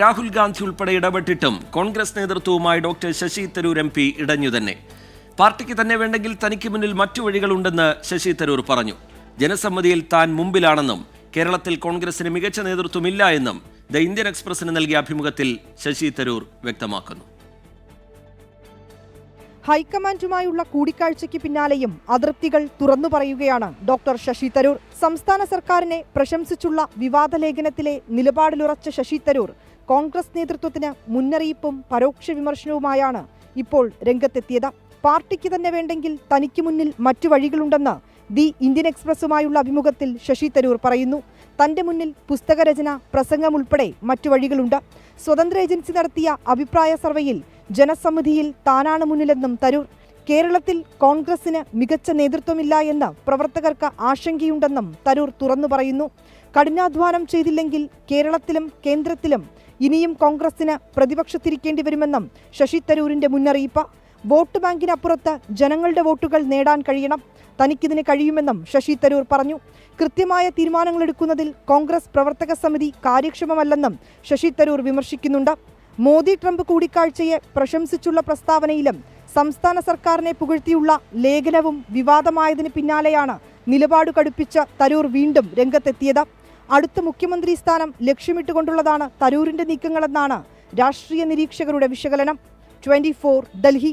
രാഹുൽ ഗാന്ധി ഉൾപ്പെടെ ഇടപെട്ടിട്ടും കോൺഗ്രസ് നേതൃത്വവുമായി doctor Shashi Tharoor M P ഇടഞ്ഞു തന്നെ. പാർട്ടിക്ക് തന്നെ വേണ്ടെങ്കിൽ തനിക്ക് മുന്നിൽ മറ്റു വഴികളുണ്ടെന്ന് ശശി തരൂർ പറഞ്ഞു. ജനസമ്മതിയിൽ താൻ മുമ്പിലാണെന്നും കേരളത്തിൽ കോൺഗ്രസിന് മികച്ച നേതൃത്വമില്ല എന്നും ദ ഇന്ത്യൻ എക്സ്പ്രസിന് നൽകിയ അഭിമുഖത്തിൽ ശശി തരൂർ വ്യക്തമാക്കുന്നു. ഹൈക്കമാൻഡുമായുള്ള കൂടിക്കാഴ്ചയ്ക്ക് പിന്നാലെയും അതൃപ്തികൾ തുറന്നു പറയുകയാണ് ഡോക്ടർ ശശി തരൂർ. സംസ്ഥാന സർക്കാരിനെ പ്രശംസിച്ചുള്ള വിവാദ ലേഖനത്തിലെ നിലപാടിലുറച്ച ശശി തരൂർ കോൺഗ്രസ് നേതൃത്വത്തിന് മുന്നറിയിപ്പും പരോക്ഷ വിമർശനവുമായാണ് ഇപ്പോൾ രംഗത്തെത്തിയത്. പാർട്ടിക്ക് തന്നെ വേണ്ടെങ്കിൽ തനിക്ക് മുന്നിൽ മറ്റു വഴികളുണ്ടെന്ന് ദി ഇന്ത്യൻ എക്സ്പ്രസുമായുള്ള അഭിമുഖത്തിൽ ശശി തരൂർ പറയുന്നു. തന്റെ മുന്നിൽ പുസ്തകരചന പ്രസംഗം ഉൾപ്പെടെ മറ്റു വഴികളുണ്ട്. സ്വതന്ത്ര ഏജൻസി നടത്തിയ അഭിപ്രായ സർവേയിൽ ജനസമിതിയിൽ താനാണ് മുന്നിലെന്നും തരൂർ. കേരളത്തിൽ കോൺഗ്രസിന് മികച്ച നേതൃത്വമില്ല എന്ന് പ്രവർത്തകർക്ക് ആശങ്കയുണ്ടെന്നും തരൂർ തുറന്നു പറയുന്നു. കഠിനാധ്വാനം ചെയ്തില്ലെങ്കിൽ കേരളത്തിലും കേന്ദ്രത്തിലും ഇനിയും കോൺഗ്രസിന് പ്രതിപക്ഷത്തിരിക്കേണ്ടി വരുമെന്നും ശശി തരൂരിന്റെ മുന്നറിയിപ്പ്. വോട്ട് ബാങ്കിനപ്പുറത്ത് ജനങ്ങളുടെ വോട്ടുകൾ നേടാൻ കഴിയണം. തനിക്കിതിന് കഴിയുമെന്നും ശശി തരൂർ പറഞ്ഞു. കൃത്യമായ തീരുമാനങ്ങൾ എടുക്കുന്നതിൽ കോൺഗ്രസ് പ്രവർത്തക സമിതി കാര്യക്ഷമമല്ലെന്നും ശശി തരൂർ വിമർശിക്കുന്നുണ്ട്. മോദി ട്രംപ് കൂടിക്കാഴ്ചയെ പ്രശംസിച്ചുള്ള പ്രസ്താവനയിലും സംസ്ഥാന സർക്കാരിനെ പുകഴ്ത്തിയുള്ള ലേഖനവും വിവാദമായതിന് പിന്നാലെയാണ് നിലപാട് കടുപ്പിച്ച തരൂർ വീണ്ടും രംഗത്തെത്തിയത്. അടുത്ത മുഖ്യമന്ത്രി സ്ഥാനം ലക്ഷ്യമിട്ടുകൊണ്ടുള്ളതാണ് തരൂരിന്റെ നീക്കങ്ങളെന്നാണ് രാഷ്ട്രീയ നിരീക്ഷകരുടെ വിശകലനം. ട്വന്റി ഡൽഹി.